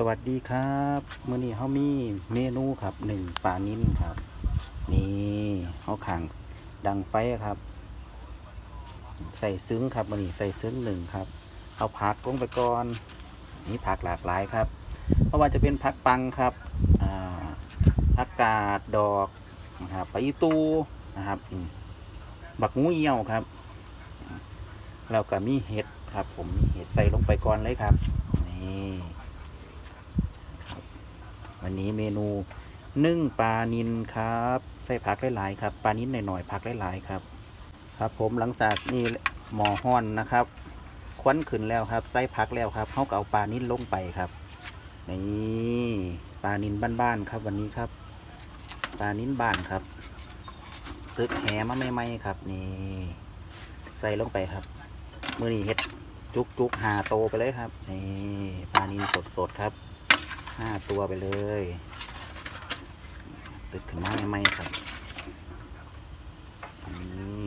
สวัสดีครับมื้อนี้เฮามีเมนูครับหนึ่งปลานิ้นครับ นี่เฮาขังดังไฟครับ ใส่ซึ้งครับมื้อนี้ใส่ซึ้งหนึ่งครับเอาผักลงไปก่อนนี่ผักหลากหลายครับเพราะว่าจะเป็นผักปังครับอ่าผักกาดดอกนะครับไปตูนะครับบักงูเหี่ยวครับแล้วก็มีเห็ดครับ ผมเห็ดใส่ลงไปก่อนเลยครับนี่ วันนี้เมนูนึ่งปลานินครับใส่ผักหลายๆครับปลานินหน่อยๆผักหลายๆครับ ครับผมหลังจากนี่หมอห้อนนะครับ ควันขึ้นแล้วครับใส่ผักแล้วครับเขาก็เอาปลานินลงไปครับนี่ปลานินบ้านๆครับวันนี้ครับปลานินบ้านครับตึกแหมาใหม่ๆครับนี่ใส่ลงไปครับมือนี้เฮ็ดจุกจุกหาโตไปเลยครับนี่ปลานินสดๆครับ ห้าตัวไปเลย ตึกขึ้นมาใหม่ครับนี่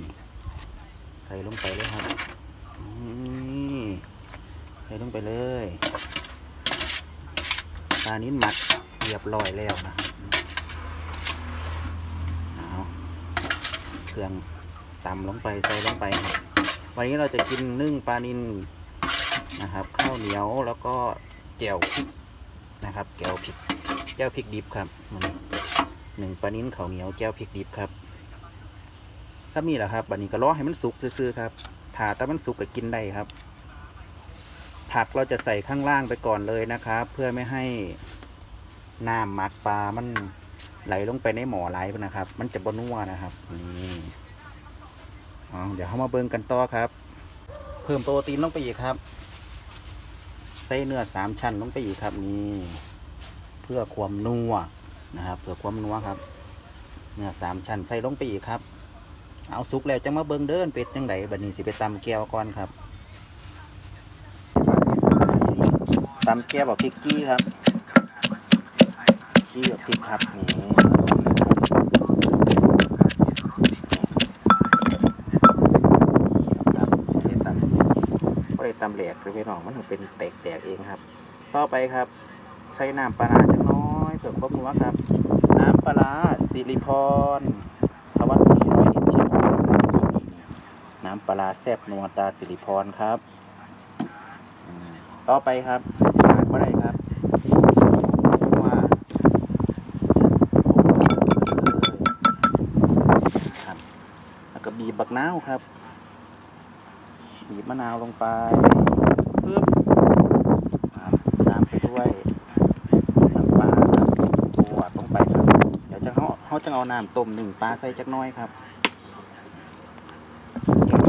ใส่ลงไปเลยครับนี่ใส่ลงไปเลยปลานินหมักเรียบร้อยแล้วนะครับเอาเครื่องตำลงไปใส่ลงไปครับวันนี้เราจะกินนึ่งปลานินนะครับ ข้าวเหนียวแล้วก็แจ่วพริก นะครับแจ่วพริกแจ่วพริกดิบครับมันหนึ่งปลานิ้นข้าวเหนียวแจ่วพริกดิบครับถ้ามีแหละครับบันนี้ก็รอให้มันสุกซื่อๆครับถ้าแต่มันสุกก็กินได้ครับ ผักเราจะใส่ข้างล่างไปก่อนเลยนะครับ เพื่อไม่ให้น้ำหมักปลามันไหลลงไปในหม้อไหลนะครับ มันจะบนัวนะครับนี่อ๋อเดี๋ยวเข้ามาเบิ่งกันต่อครับ เพิ่มโปรตีนลงไปอีกครับ ส่เนื้อสามชั้นลงไปอีกครับนี่เพื่อความนัวนะครับ เพื่อความนัวครับ เนื้อสามชั้นใส่ลงไปอีกครับ เอาสุกแล้วจะมาเบิ่งเดินเป็ดจังไดบัดนี้สิไปตำแก้วก่อนครับตำแก้วแบบพริกกี้ครับกี้แบบพริกครับนี่ำแหลกหรือไปหนองมันถึงเป็นแตกๆเองครับ ต่อไปครับใส่น้ำปลาจักน้อยเพื่อความนัวครับ น้ำปลาสิริพรทวัดบุรีร้อยเอ็ดเชียงใหม่ครับนี่นี่นี่น้ำปลาแซบนัวตาสิริพรครับ ต่อไปครับขาดไม่ได้ครับว่าครับแล้วก็บีบบักนาวครับ บีบมะนาวลงไปปึ๊บครับตามไปด้วยน้ำปลาครับตัวลงไปครับ เดี๋ยวจะเขาเขาจะเอาน้ำต้มหนึ่งปลาใส่จักน้อยครับแล้วก็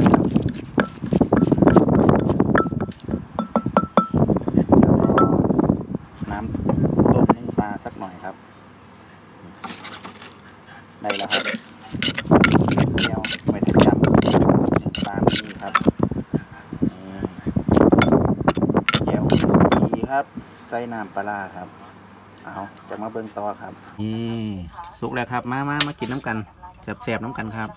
น้ำต้มหนึ่งปลาสักหน่อยครับ ได้แล้วครับเดียวไว้ถึงจำปลาไม่มีครับ นี่แก้วดีครับ ใส่น้ำปลาร้าครับ เอาจะมาเบิ่งต่อครับ นี่สุกแล้วครับ มามามากินน้ำกันแสบๆน้ำกันครับ